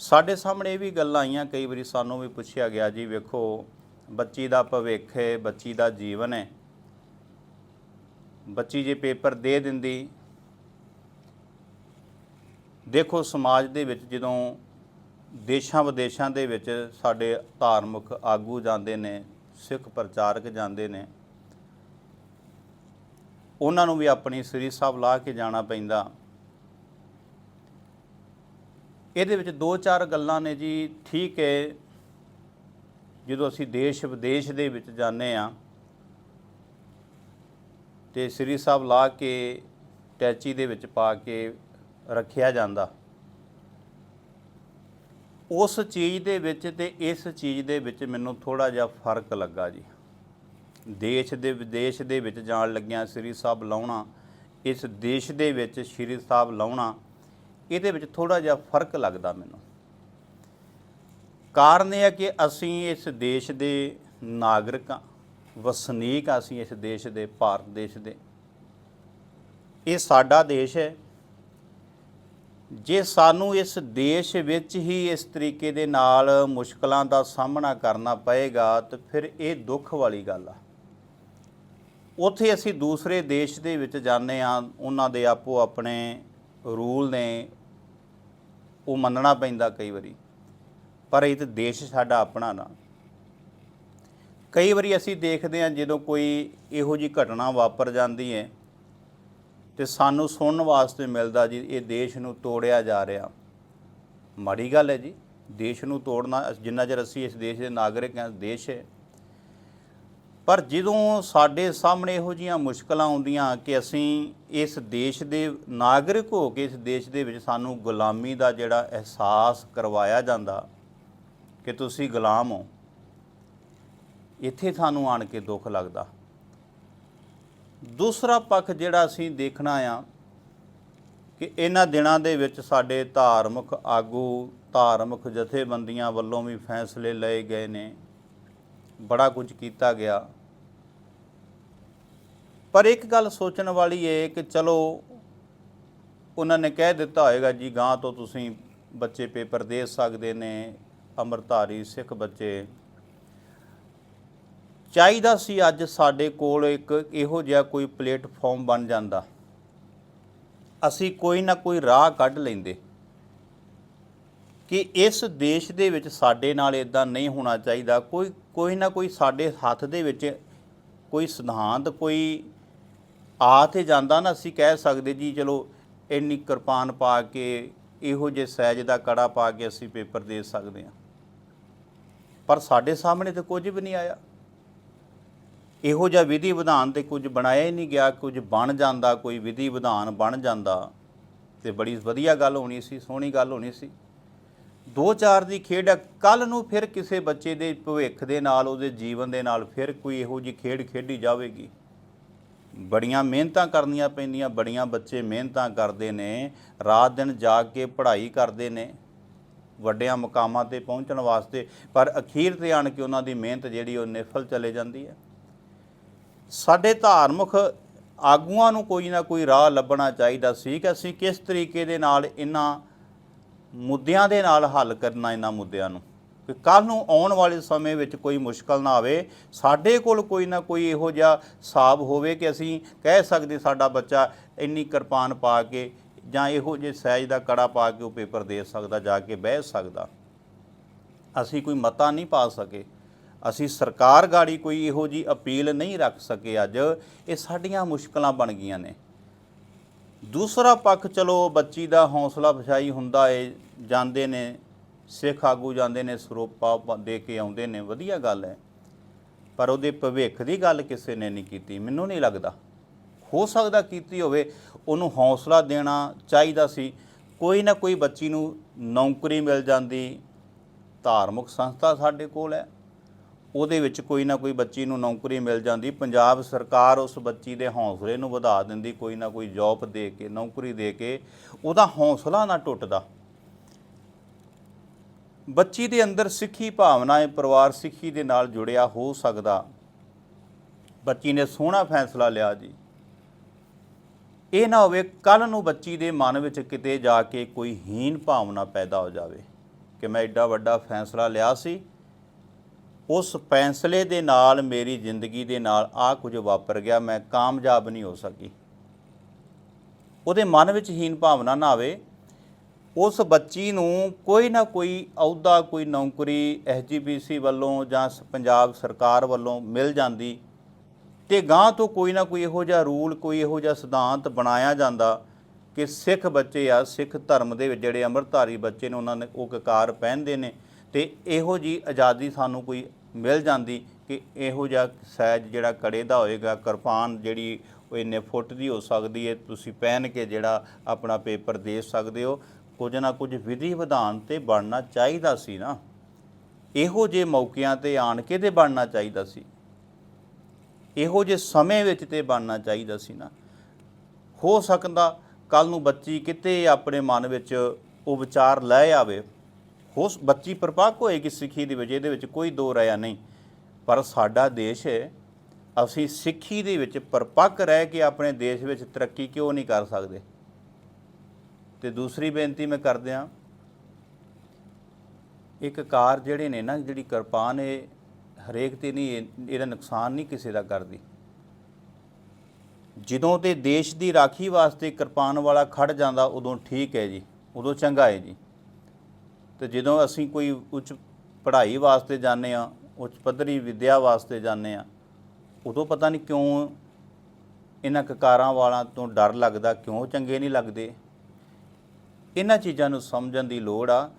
ਸਾਡੇ ਸਾਹਮਣੇ ਇਹ ਵੀ ਗੱਲਾਂ ਆਈਆਂ, ਕਈ ਵਾਰੀ ਸਾਨੂੰ ਵੀ ਪੁੱਛਿਆ ਗਿਆ ਜੀ, ਵੇਖੋ, ਬੱਚੀ ਦਾ ਭਵਿੱਖ ਹੈ, ਬੱਚੀ ਦਾ ਜੀਵਨ ਹੈ। ਬੱਚੀ ਜੇ ਪੇਪਰ ਦੇ ਦਿੰਦੀ, ਦੇਖੋ ਸਮਾਜ ਦੇ ਵਿੱਚ ਜਦੋਂ ਦੇਸ਼ਾਂ ਵਿਦੇਸ਼ਾਂ ਦੇ ਵਿੱਚ ਸਾਡੇ ਧਾਰਮਿਕ ਆਗੂ ਜਾਂਦੇ ਨੇ, ਸਿੱਖ ਪ੍ਰਚਾਰਕ ਜਾਂਦੇ ਨੇ, ਉਹਨਾਂ ਨੂੰ ਵੀ ਆਪਣੀ ਸ੍ਰੀ ਸਾਹਿਬ ਲਾ ਕੇ ਜਾਣਾ ਪੈਂਦਾ। ਇਹਦੇ ਵਿੱਚ ਦੋ ਚਾਰ ਗੱਲਾਂ ਨੇ ਜੀ, ਠੀਕ ਹੈ। ਜਦੋਂ ਅਸੀਂ ਦੇਸ਼ ਵਿਦੇਸ਼ ਦੇ ਵਿੱਚ ਜਾਂਦੇ ਆ ਤੇ ਸ੍ਰੀ ਸਾਹਿਬ ਲਾ ਕੇ ਟੈਚੀ ਦੇ ਵਿੱਚ ਪਾ ਕੇ ਰੱਖਿਆ ਜਾਂਦਾ। ਉਸ ਚੀਜ਼ ਦੇ ਵਿੱਚ ਤੇ ਇਸ ਚੀਜ਼ ਦੇ ਵਿੱਚ ਮੈਨੂੰ ਥੋੜਾ ਜਿਹਾ ਫ਼ਰਕ ਲੱਗਾ ਜੀ। ਦੇਸ਼ ਦੇ ਵਿਦੇਸ਼ ਦੇ ਵਿੱਚ ਜਾਣ ਲੱਗਿਆਂ ਸ੍ਰੀ ਸਾਹਿਬ ਲਾਉਣਾ, ਇਸ ਦੇਸ਼ ਦੇ ਵਿੱਚ ਸ੍ਰੀ ਸਾਹਿਬ ਲਾਉਣਾ ਇਹਦੇ ਵਿੱਚ ਥੋੜਾ ਜਿਹਾ ਫ਼ਰਕ ਲੱਗਦਾ ਮੈਨੂੰ। ਕਾਰਨ ਇਹ ਹੈ ਕਿ ਅਸੀਂ ਇਸ ਦੇਸ਼ ਦੇ ਨਾਗਰਿਕ ਹਾਂ। ਵਸਨੀਕ ਹਾਂ ਅਸੀਂ ਇਸ ਦੇਸ਼ ਦੇ, ਭਾਰਤ ਦੇਸ਼ ਦੇ। ਇਹ ਸਾਡਾ ਦੇਸ਼ ਹੈ। ਜੇ ਸਾਨੂੰ ਇਸ ਦੇਸ਼ ਵਿੱਚ ਹੀ ਇਸ ਤਰੀਕੇ ਦੇ ਨਾਲ ਮੁਸ਼ਕਲਾਂ ਦਾ ਸਾਹਮਣਾ ਕਰਨਾ ਪਏਗਾ, ਤਾਂ ਫਿਰ ਇਹ ਦੁੱਖ ਵਾਲੀ ਗੱਲ ਆ। ਉੱਥੇ ਅਸੀਂ ਦੂਸਰੇ ਦੇਸ਼ ਦੇ ਵਿੱਚ ਜਾਂਦੇ ਆ ਉਹਨਾਂ ਦੇ ਆਪੋ ਆਪਣੇ ਰੂਲ ਨੇ ਉਹ ਮੰਨਣਾ ਪੈਂਦਾ ਕਈ ਵਾਰੀ। ਪਰ ਇਹ ਤੇ ਦੇਸ਼ ਸਾਡਾ ਆਪਣਾ ਨਾ। ਕਈ ਵਾਰੀ ਅਸੀਂ ਦੇਖਦੇ ਹਾਂ ਜਦੋਂ ਕੋਈ ਇਹੋ ਜੀ ਘਟਨਾ ਵਾਪਰ ਜਾਂਦੀ ਹੈ ਤੇ ਸਾਨੂੰ ਸੁਣਨ ਵਾਸਤੇ ਮਿਲਦਾ ਜੀ, ਇਹ ਦੇਸ਼ ਨੂੰ ਤੋੜਿਆ ਜਾ ਰਿਹਾ। ਮਾੜੀ ਗੱਲ ਹੈ ਜੀ, ਦੇਸ਼ ਨੂੰ ਤੋੜਨਾ, ਜਿੰਨਾ ਚਿਰ ਅਸੀਂ ਇਸ ਦੇਸ਼ ਦੇ ਨਾਗਰਿਕ ਹਾਂ, ਦੇਸ਼ ਹੈ। ਪਰ ਜਦੋਂ ਸਾਡੇ ਸਾਹਮਣੇ ਇਹੋ ਜੀਆਂ ਮੁਸ਼ਕਲਾਂ ਆਉਂਦੀਆਂ ਕਿ ਅਸੀਂ ਇਸ ਦੇਸ਼ ਦੇ ਨਾਗਰਿਕ ਹੋ ਕੇ ਇਸ ਦੇਸ਼ ਦੇ ਵਿੱਚ ਸਾਨੂੰ ਗੁਲਾਮੀ ਦਾ ਜਿਹੜਾ ਅਹਿਸਾਸ ਕਰਵਾਇਆ ਜਾਂਦਾ ਕਿ ਤੁਸੀਂ ਗੁਲਾਮ ਹੋ, ਇੱਥੇ ਸਾਨੂੰ ਆਣ ਕੇ ਦੁੱਖ ਲੱਗਦਾ। ਦੂਸਰਾ ਪੱਖ ਜਿਹੜਾ ਅਸੀਂ ਦੇਖਣਾ ਆ ਕਿ ਇਹਨਾਂ ਦਿਨਾਂ ਦੇ ਵਿੱਚ ਸਾਡੇ ਧਾਰਮਿਕ ਆਗੂ, ਧਾਰਮਿਕ ਜਥੇਬੰਦੀਆਂ ਵੱਲੋਂ ਵੀ ਫੈਸਲੇ ਲਏ ਗਏ ਨੇ। ਬੜਾ ਕੁਝ ਕੀਤਾ ਗਿਆ। ਪਰ ਇੱਕ ਗੱਲ ਸੋਚਣ ਵਾਲੀ ਹੈ ਕਿ ਚਲੋ ਉਹਨਾਂ ਨੇ ਕਹਿ ਦਿੱਤਾ ਹੋਏਗਾ, ਜੀ ਗਾਂ ਤੋਂ ਤੁਸੀਂ ਬੱਚੇ ਪੇਪਰ ਦੇ ਸਕਦੇ ਨੇ, ਅੰਮ੍ਰਿਤਧਾਰੀ, ਸਿੱਖ ਬੱਚੇ। ਚਾਹੀਦਾ ਸੀ ਅੱਜ ਸਾਡੇ ਕੋਲ ਇੱਕ ਇਹੋ ਜਿਹਾ ਕੋਈ ਪਲੇਟਫਾਰਮ ਬਣ ਜਾਂਦਾ। ਅਸੀਂ ਕੋਈ ਨਾ ਕੋਈ ਰਾਹ ਕੱਢ ਲੈਂਦੇ ਕਿ ਇਸ ਦੇਸ਼ ਦੇ ਵਿੱਚ ਸਾਡੇ ਨਾਲ ਇਦਾਂ ਨਹੀਂ ਹੋਣਾ ਚਾਹੀਦਾ। ਕੋਈ ਕੋਈ ਨਾ ਕੋਈ ਸਾਡੇ ਹੱਥ ਦੇ ਵਿੱਚ ਕੋਈ ਸਿਧਾਂਤ, ਕੋਈ ਆ ਤੇ ਜਾਂਦਾ ਨਾ, ਅਸੀਂ ਕਹਿ ਸਕਦੇ ਜੀ, ਚਲੋ, ਇੰਨੀ ਕਿਰਪਾਨ ਪਾ ਕੇ, ਇਹੋ ਜਿਹੇ ਸਹਿਜ ਦਾ ਕੜਾ ਪਾ ਕੇ ਅਸੀਂ ਪੇਪਰ ਦੇ ਸਕਦੇ ਹਾਂ। ਪਰ ਸਾਡੇ ਸਾਹਮਣੇ ਤੇ ਕੁਝ ਵੀ ਨਹੀਂ ਆਇਆ। ਇਹੋ ਜਿਹਾ ਵਿਧੀ ਵਿਧਾਨ ਤੇ ਕੁਝ ਬਣਾਇਆ ਹੀ ਨਹੀਂ ਗਿਆ, ਕੁਝ ਬਣ ਜਾਂਦਾ, ਕੋਈ ਵਿਧੀ ਵਿਧਾਨ ਬਣ ਜਾਂਦਾ। ਤੇ ਬੜੀ ਵਧੀਆ ਗੱਲ ਹੋਣੀ ਸੀ, ਸੋਹਣੀ ਗੱਲ ਹੋਣੀ ਸੀ। ਦੋ ਚਾਰ ਦੀ ਖੇਡ ਕੱਲ ਨੂੰ ਫਿਰ ਕਿਸੇ ਬੱਚੇ ਦੇ ਭਵਿੱਖ ਦੇ ਨਾਲ, ਉਹਦੇ ਜੀਵਨ ਦੇ ਨਾਲ ਫਿਰ ਕੋਈ ਇਹੋ ਜੀ ਖੇਡ ਖੇਡੀ ਜਾਵੇਗੀ। ਬੜੀਆਂ ਮਿਹਨਤਾਂ ਕਰਨੀਆਂ ਪੈਂਦੀਆਂ, ਬੜੀਆਂ ਬੱਚੇ ਮਿਹਨਤਾਂ ਕਰਦੇ ਨੇ, ਰਾਤ ਦਿਨ ਜਾਗ ਕੇ ਪੜ੍ਹਾਈ ਕਰਦੇ ਨੇ, ਵੱਡਿਆਂ ਮੁਕਾਮਾਂ ਤੇ ਪਹੁੰਚਣ ਵਾਸਤੇ, ਪਰ ਅਖੀਰ ਤੇ ਆਣ ਕੇ ਉਹਨਾਂ ਦੀ ਮਿਹਨਤ ਜਿਹੜੀ ਉਹ ਨਿਫਲ ਚਲੇ ਜਾਂਦੀ ਹੈ। ਸਾਡੇ ਧਾਰਮਿਕ ਆਗੂਆਂ ਨੂੰ ਕੋਈ ਨਾ ਕੋਈ ਰਾਹ ਲੱਭਣਾ ਚਾਹੀਦਾ ਸੀ ਕਿ ਅਸੀਂ ਕਿਸ ਤਰੀਕੇ ਦੇ ਨਾਲ ਇਹਨਾਂ ਮੁੱਦਿਆਂ ਦੇ ਨਾਲ ਹੱਲ ਕਰਨਾ, ਇਹਨਾਂ ਮੁੱਦਿਆਂ ਨੂੰ। ਕਿ ਕੱਲ ਨੂੰ ਆਉਣ ਵਾਲੇ ਸਮੇਂ ਵਿੱਚ ਕੋਈ ਮੁਸ਼ਕਲ ਨਾ ਆਵੇ, ਸਾਡੇ ਕੋਲ ਕੋਈ ਨਾ ਕੋਈ ਇਹੋ ਜਿਹਾ ਸਾਬ ਹੋਵੇ ਕਿ ਅਸੀਂ ਕਹਿ ਸਕਦੇ ਸਾਡਾ ਬੱਚਾ ਇੰਨੀ ਕਿਰਪਾਨ ਪਾ ਕੇ ਜਾਂ ਇਹੋ ਜਿਹੇ ਸਹਿਜ ਦਾ ਕੜਾ ਪਾ ਕੇ ਉਹ ਪੇਪਰ ਦੇ ਸਕਦਾ, ਜਾ ਕੇ ਬਹਿ ਸਕਦਾ। ਅਸੀਂ ਕੋਈ ਮਤਾ ਨਹੀਂ ਪਾ ਸਕੇ। ਅਸੀਂ ਸਰਕਾਰ ਗਾੜੀ ਕੋਈ ਇਹੋ ਜੀ ਅਪੀਲ ਨਹੀਂ ਰੱਖ ਸਕੇ ਅੱਜ। ਇਹ ਸਾਡੀਆਂ ਮੁਸ਼ਕਲਾਂ ਬਣ ਗਈਆਂ ਨੇ। ਦੂਸਰਾ ਪੱਖ ਚਲੋ ਬੱਚੀ ਦਾ ਹੌਸਲਾ ਅਫਜ਼ਾਈ ਹੁੰਦਾ ਏ, ਜਾਂਦੇ ਨੇ ਸਿੱਖ ਆਗੂ ਜਾਂਦੇ ਨੇ, ਸਰੋਪਾ ਦੇ ਕੇ ਆਉਂਦੇ ਨੇ, ਵਧੀਆ ਗੱਲ ਹੈ। ਪਰ ਉਹਦੇ ਭਵਿੱਖ ਦੀ ਗੱਲ ਕਿਸੇ ਨੇ ਨਹੀਂ ਕੀਤੀ, ਮੈਨੂੰ ਨਹੀਂ ਲੱਗਦਾ। ਹੋ ਸਕਦਾ ਕੀਤੀ ਹੋਵੇ, ਉਹਨੂੰ ਹੌਸਲਾ ਦੇਣਾ ਚਾਹੀਦਾ ਸੀ। ਕੋਈ ਨਾ ਕੋਈ ਬੱਚੀ ਨੂੰ ਨੌਕਰੀ ਮਿਲ ਜਾਂਦੀ, ਧਾਰਮਿਕ ਸੰਸਥਾ ਸਾਡੇ ਕੋਲ ਹੈ। ਉਹਦੇ ਵਿੱਚ ਕੋਈ ਨਾ ਕੋਈ ਬੱਚੀ ਨੂੰ ਨੌਕਰੀ ਮਿਲ ਜਾਂਦੀ। ਪੰਜਾਬ ਸਰਕਾਰ ਉਸ ਬੱਚੀ ਦੇ ਹੌਸਲੇ ਨੂੰ ਵਧਾ ਦਿੰਦੀ, ਕੋਈ ਨਾ ਕੋਈ ਜੌਬ ਦੇ ਕੇ, ਨੌਕਰੀ ਦੇ ਕੇ। ਉਹਦਾ ਹੌਸਲਾ ਨਾ ਟੁੱਟਦਾ। ਬੱਚੀ ਦੇ ਅੰਦਰ ਸਿੱਖੀ ਭਾਵਨਾ ਹੈ ਪਰਿਵਾਰ ਸਿੱਖੀ ਦੇ ਨਾਲ ਜੁੜਿਆ ਹੋ ਸਕਦਾ। ਬੱਚੀ ਨੇ ਸੋਹਣਾ ਫੈਸਲਾ ਲਿਆ ਜੀ। ਇਹ ਨਾ ਹੋਵੇ ਕੱਲ ਨੂੰ ਬੱਚੀ ਦੇ ਮਨ ਵਿੱਚ ਕਿਤੇ ਜਾ ਕੇ ਕੋਈ ਹੀਨ ਭਾਵਨਾ ਪੈਦਾ ਹੋ ਜਾਵੇ। ਕਿ ਮੈਂ ਐਡਾ ਵੱਡਾ ਫੈਸਲਾ ਲਿਆ ਸੀ। ਉਸ ਫੈਸਲੇ ਦੇ ਨਾਲ ਮੇਰੀ ਜ਼ਿੰਦਗੀ ਦੇ ਨਾਲ ਆ ਕੁਝ ਵਾਪਰ ਗਿਆ, ਮੈਂ ਕਾਮਯਾਬ ਨਹੀਂ ਹੋ ਸਕੀ। ਉਹਦੇ ਮਨ ਵਿੱਚ ਹੀਨ ਭਾਵਨਾ ਨਾ ਆਵੇ। ਉਸ ਬੱਚੀ ਨੂੰ ਕੋਈ ਨਾ ਕੋਈ ਅਹੁਦਾ, ਕੋਈ ਨੌਕਰੀ ਐਸਜੀਪੀਸੀ ਵੱਲੋਂ ਜਾਂ ਪੰਜਾਬ ਸਰਕਾਰ ਵੱਲੋਂ ਮਿਲ ਜਾਂਦੀ ਤੇ ਗਾਂ ਤੋਂ ਕੋਈ ਨਾ ਕੋਈ ਇਹੋ ਜਿਹਾ ਰੂਲ, ਕੋਈ ਇਹੋ ਜਿਹਾ ਸਿਧਾਂਤ ਬਣਾਇਆ ਜਾਂਦਾ ਕਿ ਸਿੱਖ ਬੱਚੇ ਆ, ਸਿੱਖ ਧਰਮ ਦੇ ਵਿੱਚ ਜਿਹੜੇ ਅੰਮ੍ਰਿਤਧਾਰੀ ਬੱਚੇ ਨੇ, ਉਹਨਾਂ ਨੇ ਉਹ ਕਕਾਰ ਪਹਿਨਦੇ ਨੇ ਤੇ ਇਹੋ ਜੀ ਆਜ਼ਾਦੀ ਸਾਨੂੰ ਕੋਈ ਮਿਲ ਜਾਂਦੀ ਕਿ ਇਹੋ ਜਿਹਾ ਸਾਇਜ਼ ਜਿਹੜਾ ਕੜੇ ਦਾ ਹੋਏਗਾ, ਕਿਰਪਾਨ ਜਿਹੜੀ ਉਹ ਇੰਨੇ ਫੁੱਟ ਦੀ ਹੋ ਸਕਦੀ ਹੈ, ਤੁਸੀਂ ਪਹਿਨ ਕੇ ਜਿਹੜਾ ਆਪਣਾ ਪੇਪਰ ਦੇ ਸਕਦੇ ਹੋ। ਕੁਝ ਨਾ ਕੁਝ ਵਿਧੀ ਵਿਧਾਨ ਤੇ ਬਣਨਾ ਚਾਹੀਦਾ ਸੀ ਨਾ। ਇਹੋ ਜਿਹੇ ਮੌਕਿਆਂ ਤੇ ਆਣ ਕੇ ਤੇ ਬਣਨਾ ਚਾਹੀਦਾ ਸੀ। ਇਹੋ ਜਿਹੇ ਸਮੇਂ ਵਿੱਚ ਤੇ ਬਣਨਾ ਚਾਹੀਦਾ ਸੀ ਨਾ। ਹੋ ਸਕਦਾ ਕੱਲ ਨੂੰ ਬੱਚੀ ਕਿਤੇ ਆਪਣੇ ਮਨ ਵਿੱਚ ਉਹ ਵਿਚਾਰ ਲੈ ਆਵੇ। ਹੋ ਬੱਚੀ ਪ੍ਰਪੱਕ ਹੋਏਗੀ ਸਿੱਖੀ ਦੇ ਵਿੱਚ ਇਹਦੇ ਵਿੱਚ ਕੋਈ ਦੋ ਰਾਇਆ ਨਹੀਂ। ਪਰ ਸਾਡਾ ਦੇਸ਼ ਅਸੀਂ ਸਿੱਖੀ ਦੇ ਵਿੱਚ ਪਰਪੱਕ ਰਹਿ ਕੇ ਆਪਣੇ ਦੇਸ਼ ਵਿੱਚ ਤਰੱਕੀ ਕਿਉਂ ਨਹੀਂ ਕਰ ਸਕਦੇ? ਤੇ ਦੂਸਰੀ ਬੇਨਤੀ ਮੈਂ ਕਰਦਿਆਂ, ਇੱਕ ਕਾਰ ਜਿਹੜੇ ਨੇ ਨਾ, ਜਿਹੜੀ ਕਿਰਪਾਨ ਇਹ ਹਰੇਕ ਤੇ ਨਹੀਂ ਇਹ- ਇਹਦਾ ਨੁਕਸਾਨ ਨਹੀਂ ਕਿਸੇ ਦਾ ਕਰਦੀ। ਜਦੋਂ ਤੇ ਦੇਸ਼ ਦੀ ਰਾਖੀ ਵਾਸਤੇ ਕਿਰਪਾਨ ਵਾਲਾ ਖੜ ਜਾਂਦਾ, ਉਦੋਂ ਠੀਕ ਹੈ ਜੀ, ਉਦੋਂ ਚੰਗਾ ਹੈ ਜੀ। ਤੇ ਜਦੋਂ ਅਸੀਂ ਕੋਈ ਉੱਚ ਪੜ੍ਹਾਈ ਵਾਸਤੇ ਜਾਂਦੇ ਆ ਉੱਚ ਪੱਧਰੀ ਵਿੱਦਿਆ ਵਾਸਤੇ ਜਾਂਦੇ ਆ ਉਦੋਂ ਪਤਾ ਨਹੀਂ ਕਿਉਂ ਇਹਨਾਂ ਕਕਾਰਾਂ ਵਾਲਾਂ ਤੋਂ ਡਰ ਲੱਗਦਾ, ਕਿਉਂ ਚੰਗੇ ਨਹੀਂ ਲੱਗਦੇ? ਇਹਨਾਂ ਚੀਜ਼ਾਂ ਨੂੰ ਸਮਝਣ ਦੀ ਲੋੜ ਆ।